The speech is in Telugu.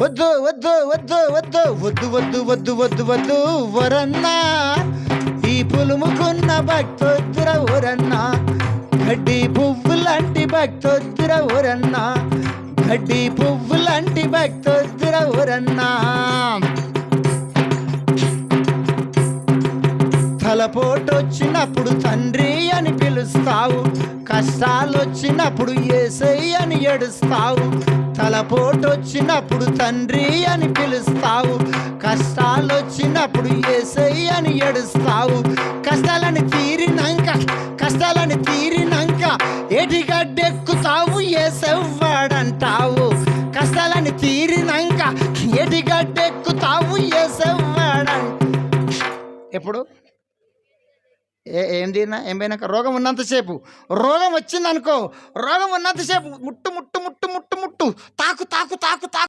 వద్దు వద్దు వద్దు వద్దు వద్దు వద్దు వద్దు వద్దు వద్దు వరన్నా. ఈ పులుముకున్న భక్తొద్దుర ఊరన్నా గడ్డి పువ్వులాంటి భక్తొద్దుర ఊరన్నా గడ్డి పువ్వులాంటి భక్తొద్దుర ఊరన్నా తలపోటొచ్చినప్పుడు తండ్రి అని పిలుస్తావు. కష్టాలు వచ్చినప్పుడు ఏసై అని ఏడుస్తావు. తలపోటొచ్చినప్పుడు తండ్రి అని పిలుస్తావు. కష్టాలు వచ్చినప్పుడు ఏసై అని ఏడుస్తావు. కష్టాలని తీరినాక కష్టాలని తీరినాక ఎడిగడ్డెక్కుతావు ఏసవ్వాడంటావు. కష్టాలని తీరినాక ఎడిగడ్డెక్కుతావు ఏసెవ్వాడంట ఎప్పుడు? ఏ ఏం తిన్నా ఏం పోయినాక? రోగం ఉన్నంతసేపు రోగం వచ్చిందనుకో రోగం ఉన్నంతసేపు ముట్టు ముట్టు ముట్టు ముట్టు ముట్టు. తాకు తాకు తాకు తాకు.